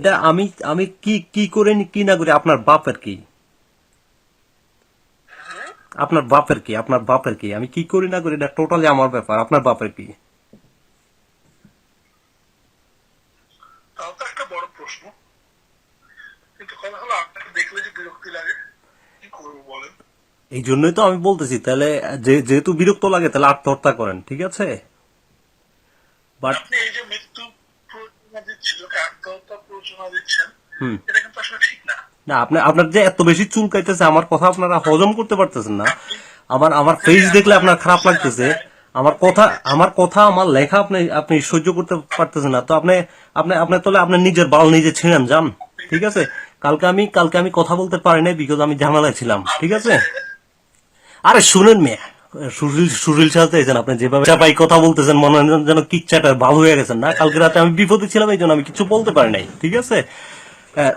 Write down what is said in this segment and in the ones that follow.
এটা আমি আমি কি কি করে কি না করি আপনার বাপের কি? আপনার বাপের কি আপনার বাপের কি? আমি কি করি না করি এটা টোটালি আমার ব্যাপার আপনার বাপের কি? এই জন্যই তো আমি বলতেছি তাহলে যে- যেহেতু বিরক্ত লাগে তাহলে আত্মহত্যা করেন ঠিক আছে? বাট এই যে মৃত্যু প্ররোচনা দিচ্ছেন লোকে দিচ্ছেন এটা কিন্তু আসলে ঠিক না। না আপনি আপনার যে এত বেশি চুলকাইতেছে আমার কথা আপনারা হজম করতে পারতেছেন না। আমার আমার ফেস দেখলে আপনার খারাপ লাগতেছে। আমার কথা আমার কথা আমার লেখা আপনি আপনি সহ্য করতে পারতেছেন না। তো আপনি আপনি আপনি তাহলে আপনার নিজের বাল নিজে ছিঁড়েন যান। ঠিক আছে? কালকে আমি কালকে আমি কথা বলতে পারি নাই বিকজ আমি ঝামেলায় ছিলাম। ঠিক আছে? আরে শুনেন মেয়ে সুশীল সাজতেছেন আপনি যেভাবে চাপাই কথা বলতেছেন যেন ভালো হয়ে গেছেন না। কালকে রাতে আমি বিপদে ছিলাম এই জন্য আমি কিছু বলতে পারি নাই, ঠিক আছে?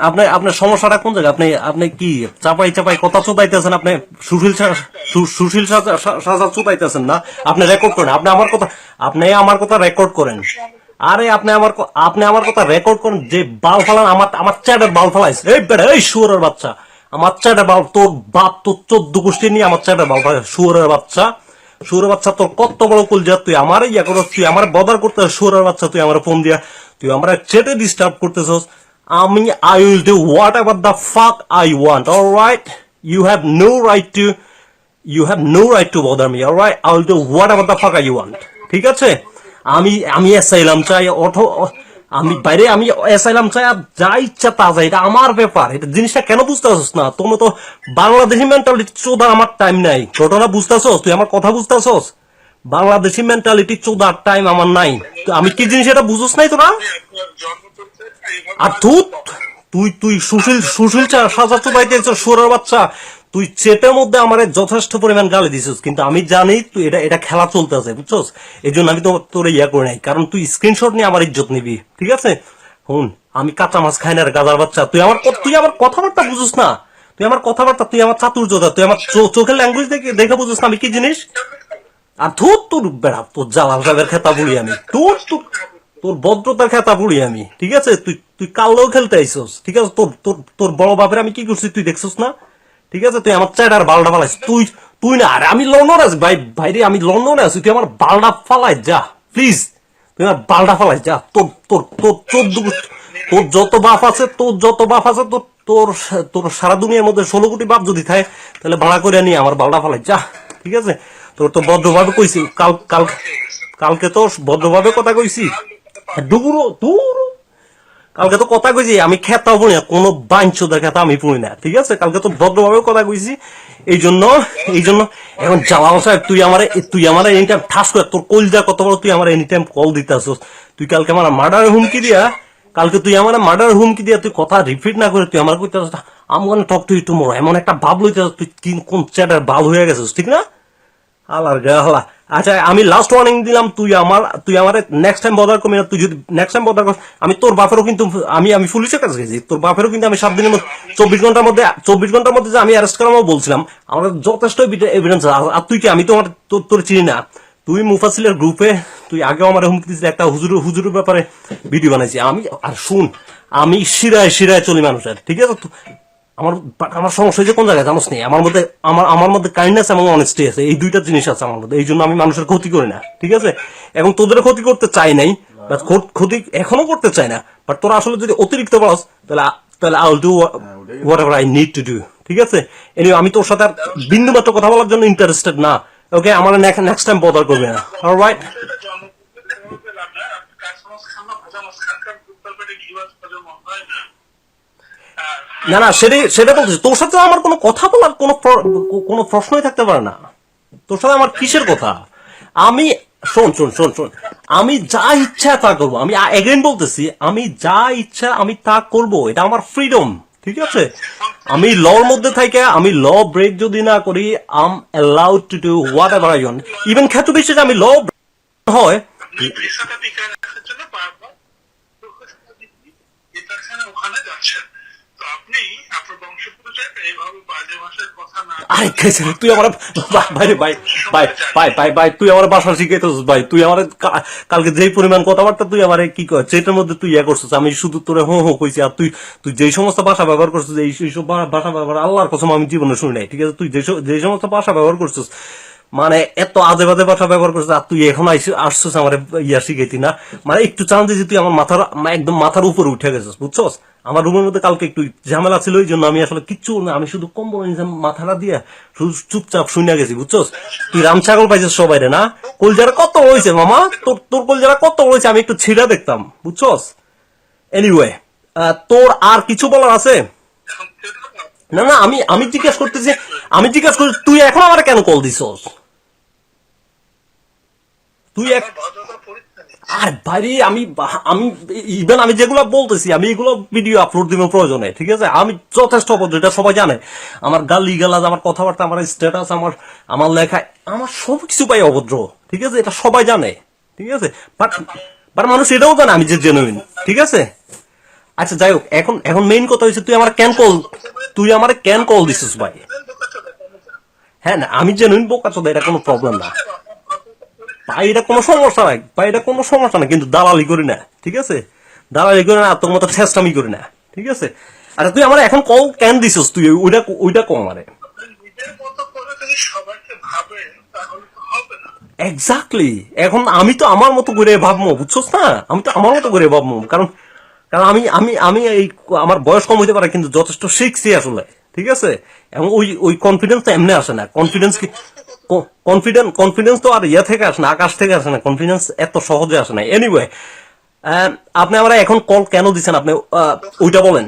আপনার আপনার সমস্যাটা কোন আপনি আপনি কি চাপাই চাপাই কথা আপনি সুশীল সুশীল সাজা না? আপনি রেকর্ড করেন। আপনি আমার কথা, আপনি আমার কথা রেকর্ড করেন। আরে, আপনি আমার আপনি আমার কথা রেকর্ড করেন। যে বাল ফালান, আমার আমার চ্যাটের বাল ফালাইছে। এই বেটা, এই বাচ্চা। আমার চ্যাটের বাল, তোর বাপ, তোর চোদ্দ গোষ্ঠী নিয়ে আমার চ্যাটের বাল সুরের বাচ্চা। সুরের বাচ্চা, তোর কত বড় কুল যা তুই আমার ইয়া করস, তুই আমার বদার করতে শুয়োরের বাচ্চা, তুই আমার ফোন দিয়া। তুই আমার চেটে ডিস্টার্ব করতেছস। আমি I will do whatever the fuck I want all right you have no right to you have no right to bother me alright I will do whatever the fuck I want ঠিক আছে? আমি আমি asylum চাই, অথ আমি বাইরে আমি asylum চাই আর যা ইচ্ছা তা যায় এটা আমার ব্যাপার। এটা জিনিসটা কেন বুঝতেছস না? তুমি তো বাংলাদেশি মেন্টালিটি চোদার আমার টাইম নাই। ঘটনা বুঝতেছস? তুই আমার কথা বুঝতেছস? বাংলাদেশি মেন্টালিটি চোদার টাইম আমার নাই। আমি কি জিনিস এটা বুঝোস নাই তোরা? আর তুই তুই সুশীল সুশীল চা- সাজা চোবাইতে সোরার বাচ্চা। তুই চেটের মধ্যে আমার যথেষ্ট পরিমাণ গালি দিছিস, কিন্তু আমি জানি তুই এটা এটা খেলা চলতেছে, বুঝছস? এই জন্য আমি তো তোর ইয়া করে নাই, কারণ তুই স্ক্রিনশট নিয়ে আমার ইজ্জত নিবি, ঠিক আছে? হুন, আমি কাঁচা মাছ খাই না রে, গাদার বাচ্চা। তুই আমার তুই আমার কথাবার্তা বুঝিস না। তুই আমার কথাবার্তা, তুই আমার চাতুর্যতা, তুই আমার চোখের ল্যাঙ্গুয়েজ দেখে দেখে বুঝিস না আমি কি জিনিস? আর তোর তোর বেড়া, তোর জালাল সাহেবের খেতা বুড়ি আমি। তোর তোর তোর ভদ্রতার খেতা বুড়ি আমি, ঠিক আছে? তুই তুই কাল্লেও খেলতে আইসস, ঠিক আছে? তোর তোর তোর বড় বাপের আমি কি করছি তুই দেখছস না? ঠিক আছে? তুই আমার চাইডার বালটা ফালাইস। তুই তুই না, আরে আমি লন্ডনে আছি, ভাই। ভাইরে, আমি লন্ডনে আছি, তুই আমার বালটা ফালাই যা প্লিজ তুই আমার বালটা ফালাই যা। তোর তোর তোর চোদ্দ তোর যত বাপ আছে, তোর যত বাপ আছে, তোর তোর তোর সারা দুনিয়ার মধ্যে ষোলো কোটি বাপ যদি থাকে, তাহলে ভাড়া করে নিয়ে আমার বালটা ফালাই যা। ঠিক আছে? তোর তো ভদ্রভাবে কইছি, কাল কাল, কালকে তো ভদ্রভাবে কথা কইছি। ডুবুরো দূর কালকে তো কথা কইছি, আমি খেতাও পড়ি না, কোনো বাঞ্চোদের খেতা আমি পড়ি না, ঠিক আছে? কালকে তো ভদ্রভাবে কথা কইছি এই জন্য এই জন্য এখন জালাল সাহেব, তুই আমার তুই আমার এনি টাইম ঠাস করে, তোর কলজা কত বড়, তুই আমার এনি টাইম কল দিতে আসছিস তুই কালকে আমার মার্ডার হুমকি দিয়া, কালকে তুই আমার মার্ডার হুমকি দিয়া তুই কথা রিপিট না করে তুই আমার আমি মানে টক তুই টুমোরো এমন একটা ভাব লইতে তুই কোন চ্যাটার বাল হয়ে গেছিস, ঠিক না? আলার গাহলা আচ্ছা আমি লাস্ট ওয়ার্নিং দিলাম তুই আমার তুই আমার নেক্সট টাইম বদার করবি না, তুই যদি নেক্সট টাইম বদার কর আমি তোর বাপেরও কিন্তু, আমি আমি পুলিশের কাছে গেছি, তোর বাপেরও কিন্তু আমি সাত দিনের মধ্যে, চব্বিশ ঘণ্টার মধ্যে, চব্বিশ ঘণ্টার মধ্যে যে আমি অ্যারেস্ট করাবো বলছিলাম আমার যথেষ্ট এভিডেন্স আর তুই কি, আমি তো আমার, তোর তোর চিনি না। তুই মুফাসিলের গ্রুপে তুই আগেও আমার হুমকি দিয়েছিলি, একটা হুজুর, হুজুরের ব্যাপারে ভিডিও বানাইছি। আমি, আর শুন, আমি শিরায় শিরায় চলি মানুষের, ঠিক আছে? আমার আমার সমস্যা হয়েছে কোন জায়গায় জানোস নেই আমার মধ্যে আমার আমার মধ্যে কাইন্ডনেস এবং অনেস্টি আছে। এই দুইটা জিনিস আছে আমার মধ্যে। এই জন্য আমি মানুষের ক্ষতি করি না ঠিক আছে? এবং তোদের ক্ষতি করতে চাই নাই বা ক্ষতি এখনও করতে চাই না বাট তোরা আসলে যদি অতিরিক্ত বলস তাহলে তাহলে I will do whatever I need to do ঠিক আছে? এনিও আমি তোর সাথে আর বিন্দু মাত্র কথা বলার জন্য ইন্টারেস্টেড না ওকে আমার নেক্সট টাইম বদার করবে না অলরাইট এটা না না, সেটাই, সেটা বলছি তোর সাথে আমার কোনো কথা বলার কোনো কোনো প্রশ্নই থাকতে পারে না। তোর সাথে আমার কিসের কথা? আমি, শোন শোন শোন শোন। আমি যা ইচ্ছা তা করব। আমি এগেন বলতেছি, আমি যা ইচ্ছা আমি তা করব। এটা আমার ফ্রিডম ঠিক আছে? আমি লর মধ্যে থেকে আমি ল ব্রেক যদি না করি I'm allowed to do whatever I want even খেতে বেশি আমি ল হয় আপনি আপনার বংশ এইভাবে বাজে ভাষায় কথা না আরে খাইছে তুই আমার ভাই ভাই ভাই ভাই ভাই ভাই তুই আমার বাসা শিখাইতেছিস ভাই তুই আমার কালকে যেই পরিমাণ কথাবার্তা তুই আমার কি কয় সেটার মধ্যে তুই ইয়া করছিস আমি শুধু তোরে হো হো কইছি আর তুই তুই যেই সমস্ত ভাষা ব্যবহার করছিস এই ভা- ভাষা ব্যবহার আল্লাহর কসম আমি জীবনে শুনি নাই ঠিক আছে? তুই যেই সমস্ত ভাষা ব্যবহার করছিস মানে এত আজে বাজে ভাষা ব্যবহার করছিস, আর তুই এখন আসছিস আমার ইয়া শিখাইতি না? মানে একটু চান যে তুই আমার মাথার একদম মাথার উপরে উঠে গেছিস, বুঝছস? আমার রুমের মধ্যে কালকে একটু ঝামেলা ছিল ওই জন্য আমি আসলে কিচ্ছু না, আমি শুধু নিয়েছিলাম মাথাটা দিয়ে শুধু চুপচাপ শুনে গেছি, বুঝছস? তুই রাম ছাগল পাইছিস সবাই রে না? কলজারা কত হয়েছে মামা? তোর তোর কলজারা কত হয়েছে আমি একটু ছিঁড়া দেখতাম, বুঝছস? এনিওয়ে তোর আর কিছু বলার আছে? না না, আমি আমি জিজ্ঞেস করতেছি আমি জিজ্ঞেস করছি তুই এখন আমার কেন কল দিছস? তুই এক আর ভাই, আমি আমি ইভেন আমি যেগুলো বলতেছি, আমি এগুলো ভিডিও আপলোড দিব প্রয়োজনে, ঠিক আছে? আমি যথেষ্ট অভদ্র এটা সবাই জানে। আমার গালি গালাজ আমার কথাবার্তা, আমার স্ট্যাটাস আমার আমার লেখা, আমার সব কিছু পাই অভদ্র, ঠিক আছে? এটা সবাই জানে, ঠিক আছে? বাট বাট মানুষ এটাও জানে আমি যে জেনুইন ঠিক আছে? আচ্ছা যাই হোক, এখন এখন মেইন কথা হয়েছে তুই আমার কেন কল তুই আমার কেন কল দিছিস ভাই? হ্যাঁ না, আমি জেনুইন বোকা চোদা এটা কোনো প্রবলেম না। ভাই কোনো সমস্যা নাই। ভাই কোনো সমস্যা না কিন্তু দালালি করি না, ঠিক আছে? দালালি করি না, তোর মতো ছেস্টামি করি না, ঠিক আছে? আরে, তুই আমার এখন কল কেন দিছিস তুই? ওইটা ওইটা কম আমারে। এক্স্যাক্টলি এখন আমি তো আমার মতো করে ভাববো, বুঝছস না? আমি তো আমার মতো করে ভাববো, কারণ কারণ আমি আমি আমি এই আমার বয়স কম হইতে পারে, কিন্তু যথেষ্ট শিখছি আসলে, ঠিক আছে? এবং ওই ওই কনফিডেন্স তো এমনি আসে না। কনফিডেন্স কি কনফিডেন্স কনফিডেন্স তো আর ইয়ে থেকে আসে না আকাশ থেকে আসে না কনফিডেন্স এত সহজে আসে না। এনিওয়ে আপনি আমরা এখন কল কেন দিচ্ছেন আপনি ওইটা বলেন।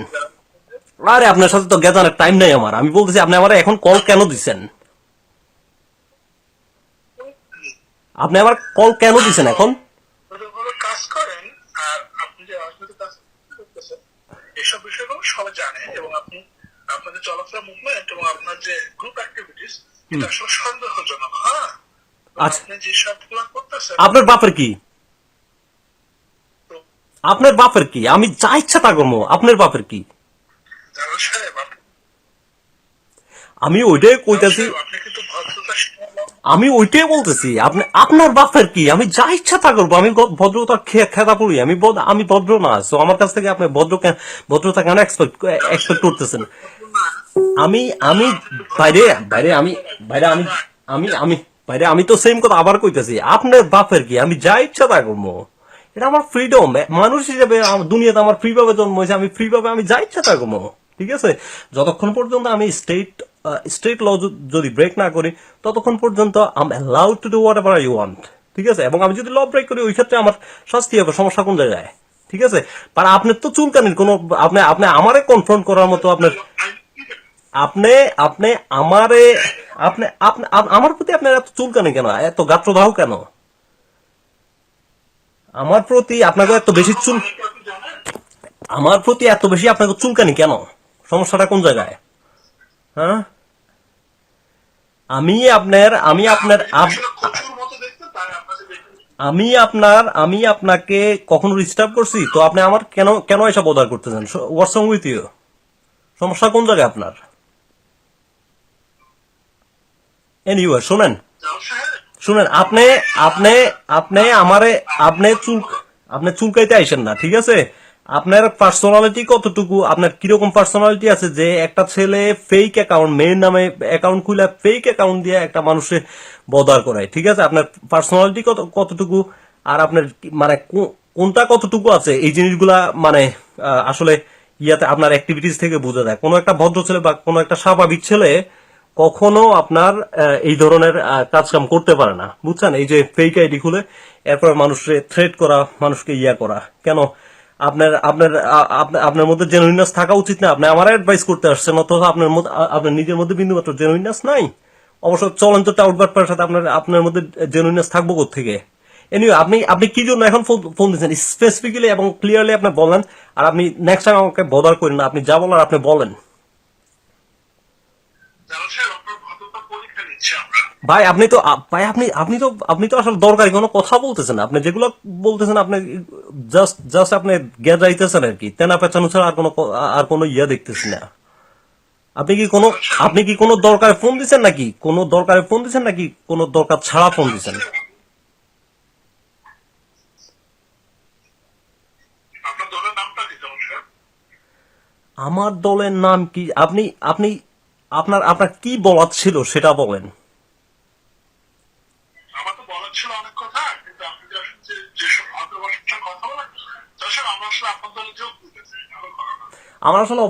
আরে আপনার সাথে তো গেজানের টাইম নাই আমার। আমি বলতেছি আপনি আমার এখন কল কেন দিচ্ছেন আপনি আমার কল কেন দিচ্ছেন এখন? এসব বিষয়গুলো সবাই জানে এবং আপনি আপনাদের চলাফেরা মুভমেন্ট এবং আপনার যে গ্রুপ অ্যাক্টিভিটিস এটা আসলে সন্দেহজনক হ্যাঁ আচ্ছা। আপনি যে সবগুলো করতেছেন আপনার বাপের কি? আপনার বাপের কি? আমি যা ইচ্ছা তা করব। আপনার বাপের কি? আমি ওইটাই কইতাছি। আমি ওইটাই বলতেছি আপনি আপনার বাপের কি? আমি যা ইচ্ছা তা করব। আমি ভদ্রতা খে- খেদা পড়ি। আমি আমি ভদ্র না। তো আমার কাছ থেকে আপনি ভদ্র কেন- ভদ্রতা কেন এক্সপেক্ট এক্সপেক্ট করতেছেন? আমি আমি বাইরে বাইরে আমি বাইরে আমি আমি আমি বাইরে আমি তো সেম কথা আবার কইতেছি, আপনার বাপের কি? আমি যা ইচ্ছা তা করব। এটা আমার ফ্রিডম মানুষ হিসেবে দুনিয়াতে আমার ফ্রি ভাবে জন্ম হয়েছে, আমি ফ্রি ভাবে আমি যা ইচ্ছা তা করব, ঠিক আছে? যতক্ষণ পর্যন্ত আমি স্টেট স্টেট ল যদি ব্রেক না করি, ততক্ষণ পর্যন্ত I'm allowed to do whatever I want ঠিক আছে? এবং আমি যদি ল ব্রেক করি, ওই ক্ষেত্রে আমার শাস্তি হবে, সমস্যা কোন জায়গায়, ঠিক আছে? আর আপনার তো চুলকানির কোনো, আপনি আপনি আমারে কনফ্রন্ট করার মতো আপনার, আপনি আপনি আমারে আপনি আপনি আমার প্রতি আপনার এত চুলকানি কেন? এত গাত্রদাহ কেন? আমার প্রতি আপনাকে এত বেশি চুল আমার প্রতি এত বেশি আপনাকে চুলকানি কেন? সমস্যাটা কোন জায়গায়? হ্যাঁ? আমি আপনার আমি আপনার আমি আপনার আমি আপনাকে কখনো ডিস্টার্ব করছি? তো আপনি আমার কেন কেন এসব অর্ডার করতেছেন? হোয়াটস উইথ ইউ সমস্যা কোন জায়গায় আপনার? এনিওয়ে শোনেন শুনেন আপনি আপনি আপনি আমারে আপনি চুল আপনি চুলকাইতে আইসেন না ঠিক আছে? আপনার পার্সোনালিটি কতটুকু আপনার কীরকম পার্সোনালিটি আছে যে একটা ছেলে ফেক অ্যাকাউন্ট মেয়ের নামে অ্যাকাউন্ট খুলে ফেক অ্যাকাউন্ট দিয়ে একটা মানুষে বদার করায় ঠিক আছে? আপনার পার্সোনালিটি কত কতটুকু আর আপনার মানে কোনটা কতটুকু আছে? এই জিনিসগুলা মানে আসলে ইয়াতে আপনার অ্যাক্টিভিটিস থেকে বোঝা যায়। কোনো একটা ভদ্র ছেলে বা কোনো একটা স্বাভাবিক ছেলে কখনো আপনার এই ধরনের কাজকাম করতে পারে না। বুঝছেন? এই যে ফেক আইডি খুলে, এরপর মানুষকে থ্রেট করা, মানুষকে ইয়া করা। কেন? আপনার আপনার আপনার মধ্যে জেনুইনাস থাকা উচিত না। আপনি আমার অ্যাডভাইস করতে আসছেন অথবা আপনার মধ্যে আপনার নিজের মধ্যে বিন্দুমাত্র জেনুইনাস নাই। অবশ্য চলন্ত টাউটবার্টার সাথে আপনার আপনার মধ্যে জেনুইনাস থাকব থেকে এনিওয়ে আপনি আপনি কি জন্য এখন ফোন ফোন দিচ্ছেন? স্পেসিফিক্যালি এবং ক্লিয়ারলি আপনি বলেন, আর আপনি নেক্সট টাইম আমাকে বদার করেন না। আপনি যা বলার আপনি বলেন। ভাই আপনি তো ভাই আপনি আপনি তো আপনি তো আসলে দরকারি কোনো কথা বলতেছেন আপনি যেগুলো বলতেছেন আপনি জাস্ট জাস্ট আপনি গেজাইতেছেন আর কি। তেনা পেঁচানো ছাড়া আর কোনো আর কোনো ইয়া দেখতেছি না। আপনি কি কোনো আপনি কি কোনো দরকারে ফোন দিছেন নাকি? কোনো দরকারে ফোন দিছেন নাকি? কোনো দরকার ছাড়া ফোন স্যার। আমার দলের নাম কি? আপনি আপনি আপনার আপনার কি বলার ছিল সেটা বলেন। আমার তো বলার ছিল অনেক কথা কিন্তু আপনি যেসব কথা বলেন তাছাড়া আমরা আসলে আপনার যোগ দিতে আমার আসলে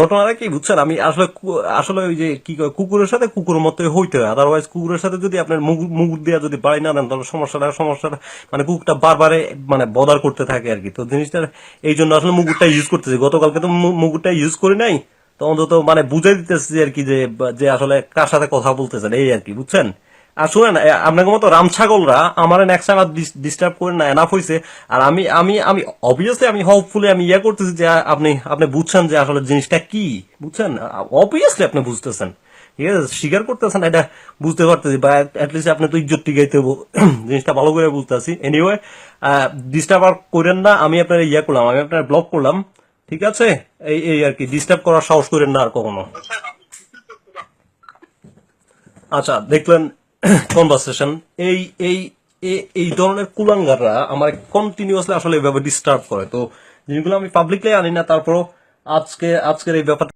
ঘটনাটা কি বুঝছেন? আমি আসলে আসলে ওই যে কি কুকুরের সাথে কুকুরের মতো হইতে হয়। আদারওয়াইজ কুকুরের সাথে যদি আপনার মুগুর দিয়ে যদি বাড়ি না দেন তাহলে সমস্যাটা সমস্যাটা মানে কুকুরটা বারবারে মানে বদার করতে থাকে আর কি। তো জিনিসটা এই জন্য আসলে মুগুরটা ইউজ করতেছি। গতকালকে তো মুগুরটা ইউজ করি নাই। তো অন্তত মানে বুঝে দিতেছি আর কি যে আসলে কার সাথে কথা বলতেছেন, এই আর কি, বুঝছেন? আর শুনেন আপনাকে মতো রাম ছাগলরা আমার নেক্সট ডিস্টার্ব করে না এনাফ হয়েছে আর আমি আমি আমি অবভিয়াসলি আমি হোপফুলি আমি ইয়ে করতেছি যে, আপনি আপনি বুঝছেন যে আসলে জিনিসটা কি, বুঝছেন? অবভিয়াসলি আপনি বুঝতেছেন। ঠিক আছে, স্বীকার করতেছেন, এটা বুঝতে পারতেছি, বা অ্যাটলিস্ট আপনি তো ইজ্জত টিকাইতে। জিনিসটা ভালো করে বুঝতেছি। এনিওয়ে ডিস্টার্ব আর করেন না, আমি আপনার ইয়ে করলাম, আমি আপনার ব্লক করলাম। ঠিক আছে? এই এই আর কি ডিস্টার্ব করার সাহস করেন না আর কখনো। আচ্ছা দেখলেন কনভারসেশন এই এই এই ধরনের কুলাঙ্গাররা আমার কন্টিনিউয়াসলি আসলে এভাবে ডিস্টার্ব করে। তো জিনিসগুলো আমি পাবলিকলি আনি না, তারপরও আজকে, আজকের এই ব্যাপারটা